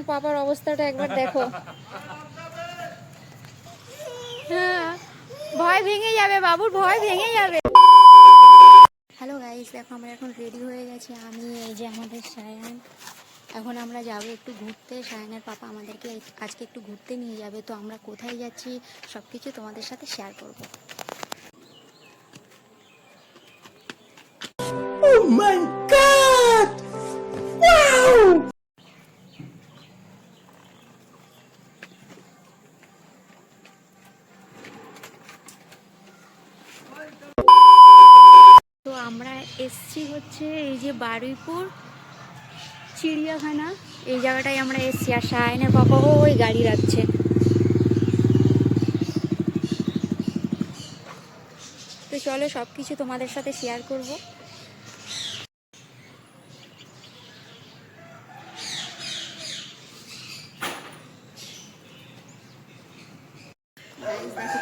সায়নের পাপার অবস্থাটা একবার দেখো। হ্যাঁ ভয় ভেঙে যাবে বাবুর ভয় ভেঙে যাবে। হ্যালো গাইস দেখো আমরা এখন রেডি হয়ে গেছি। আমি এই যে আমাদের সায়ান। এখন আমরা যাব একটু ঘুরতে। সায়নের পাপা আমাদেরকে আজকে একটু ঘুরতে নিয়ে যাবে। তো আমরা কোথায় যাচ্ছি সব কিছু তোমাদের সাথে শেয়ার করব। এসছি হচ্ছে এই যে বারুইপুর, চিড়িয়াখানা। এই জায়গাটায় আমরা এসছি। আর সায়নের বাবা ওই গাড়ি রাখছে। তো চলো সব কিছু তোমাদের সাথে শেয়ার করব।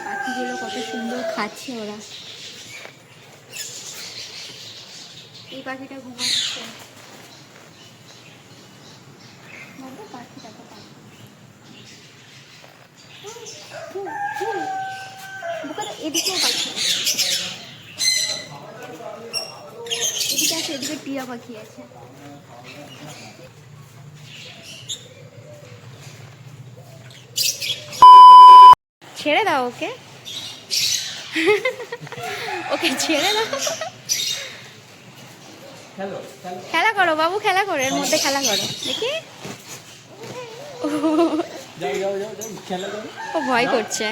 পাখিগুলো কত সুন্দর খাচ্ছে ওরা। এই পাখিটা ঘুমাচ্ছে। এদিকেও পাখি এদিকে আছে, এদিকে টিয়া পাখি আছে। ছেড়ে দাও ওকে। ওকে, ছেড়ে দাও। খেলা করো বাবু খেলা করো এর মধ্যে খেলা করো। দেখি। ও ভয় করছে।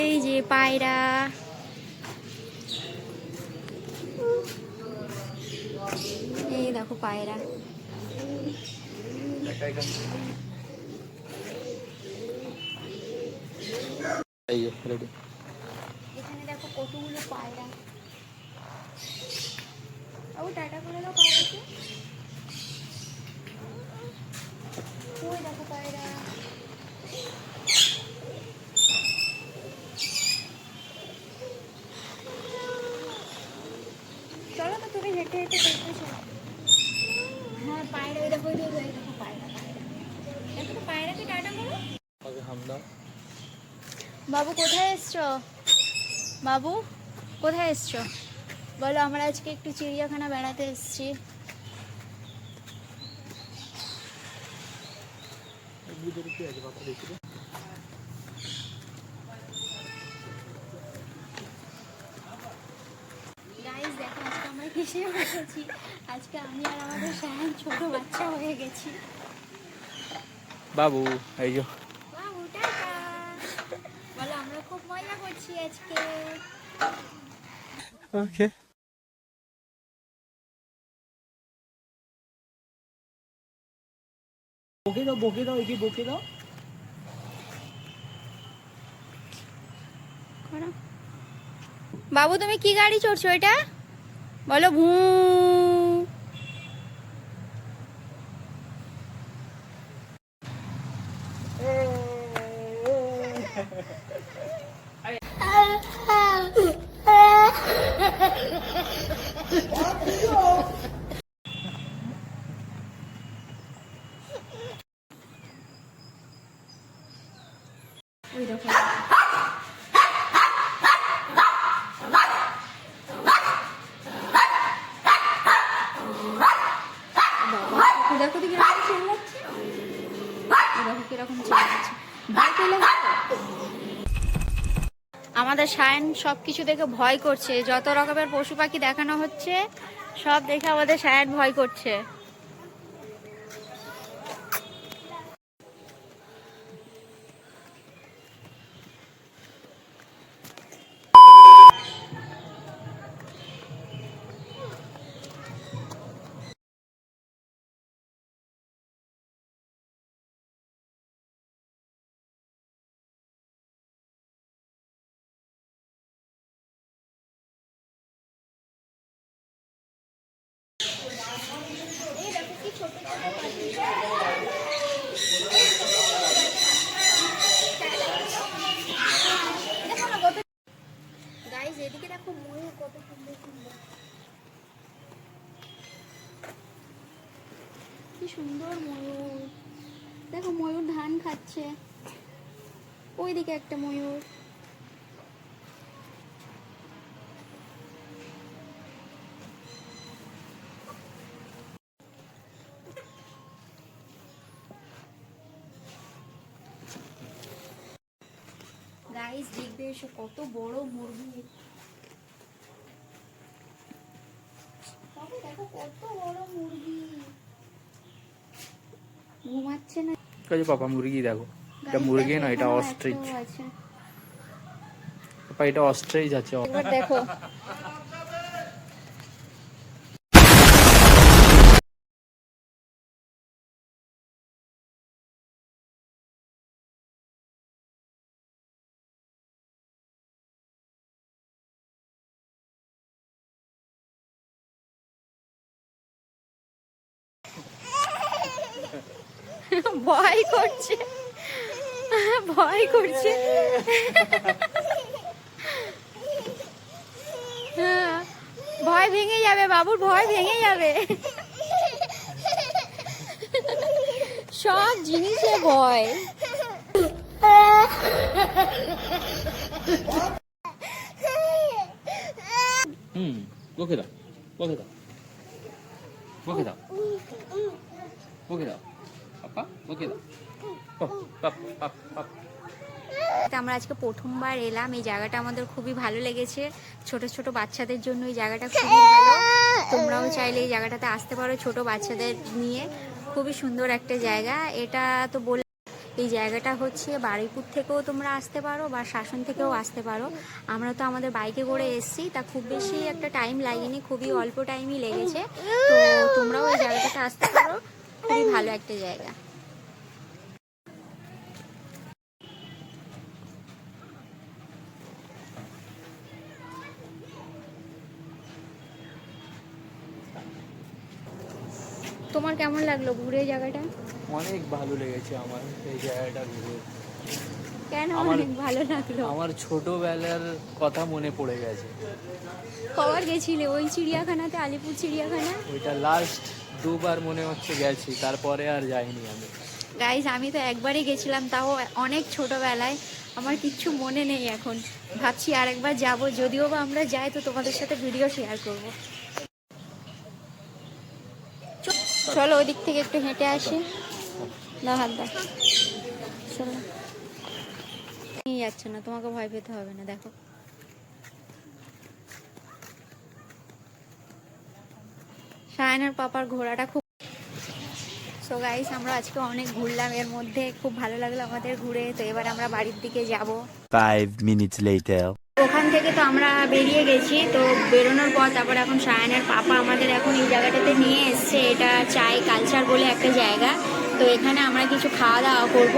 এই যে পায়রা। এই দেখো পায়রা। এই যে রেডি এখানে দেখো পায়রা। ও দেখো পায়রা। চলো তো তুমি হেঁটে হেঁটে দেখতে চলো হ্যাঁ পায়রা ওই দেখো ওই দেখো ওই দেখো পায়রা পায়রা দেখো তো পায়রাকে টাটা করো আগে হাম দাও বাবু, কোথায় এসছো? বাবু, কোথায় এসছো? বলো, আমরা আজকে একটু চিড়িয়াখানা বেড়াতে এসেছি। কিসে বসেছি? আজকে আমি আর আমাদের সায়ন ছোট বাচ্চা হয়ে গেছি। বাবু, এই যে বাবু টাটা বলো আমরা খুব মজা করছি আজকে। ওকে বকে দাও বকে দাও এই যে বকে দাও। বাবু তুমি কি গাড়ি চড়ছো এটা? বলো ভু ওই দেখো বাবা, ও দেখো কীরকম দেখো কীরকম আমাদের সায়ন সব কিছু দেখে ভয় করছে। যত রকমের পশু পাখি দেখানো হচ্ছে, সব দেখে আমাদের সায়ন ভয় করছে। গাইস কি সুন্দর ময়ূর। দেখো ময়ূর ধান খাচ্ছে। ওইদিকে একটা ময়ূর গাইস দেখবে এসে কত বড় মুরগি। দেখো কত বড় মুরগি। ঘুমাচ্ছে না। কাজে পাপা মুরগি দেখো এটা মুরগি না এটা অস্ট্রিচ পাপা এটা অস্ট্রিচ আছে। দেখো। ভয় করছে। ভয় করছে। হ্যাঁ, ভয় ভেঙে যাবে বাবুর ভয় ভেঙে যাবে। সব জিনিসে ভয়। হুম দাও বকে দাও বকে দাও বকে দাও। আমরা আজকে প্রথমবার এলাম। এই জায়গাটা আমাদের খুবই ভালো লেগেছে। ছোট ছোট বাচ্চাদের জন্য এই জায়গাটা খুবই ভালো। তোমরাও চাইলে এই জায়গাটাতে আসতে পারো ছোট বাচ্চাদের নিয়ে। খুবই সুন্দর একটা জায়গা। এটা তো বলে এই জায়গাটা হচ্ছে বারুইপুর থেকেও তোমরা আসতে পারো বা শাসন থেকেও আসতে পারো। আমরা তো আমাদের বাইকে করে এসেছি। তা খুব বেশি একটা টাইম লাগেনি। খুবই অল্প টাইমই লেগেছে। তো তোমরাও এই জায়গাটাতে আসতে পারো। খুবই ভালো একটা জায়গা। তোমার কেমন লাগল ঘুরে জায়গাটা? অনেক ভালো লেগেছে আমার এই জায়গাটা ঘুরে। কেন অনেক ভালো লাগল? আমার ছোটবেলার কথা মনে পড়ে গেছে। কবার গেছিলে ওই চিড়িয়াখানাতে আলিপুর চিড়িয়াখানা? ওইটা লাস্ট দুবার মনে হচ্ছে গেছি তারপরে আর যাইনি আমি। গাইজ আমি তো একবারই গেছিলাম তাও অনেক ছোটবেলায়। আমার কিচ্ছু মনে নেই এখন। ভাবছি আর একবার যাব যদিও বা আমরা যাই তো তোমাদের সাথে ভিডিও শেয়ার করব। চলো ওই দিক থেকে একটু হেঁটে আসি। দাও হাত দাও চলো। নিয়ে যাচ্ছে না, তোমাকে ভয় পেতে হবে না, দেখো। সায়নের পাপার ঘোড়াটা খুব সো গাইস আমরা আজকে অনেক ঘুরলাম, এর মধ্যে খুব ভালো লাগল আমাদের ঘুরে। তো এবার আমরা বাড়ির দিকে যাব। Five minutes later. ওখান থেকে তো আমরা বেরিয়ে গেছি, তো বেরোনোর পর তারপর এখন সায়নের পাপা আমাদের এখন এই জায়গাটাতে নিয়ে এসছে, এটা চাই কালচার বলে একটা জায়গা। তো এখানে আমরা কিছু খাওয়া দাওয়া করব।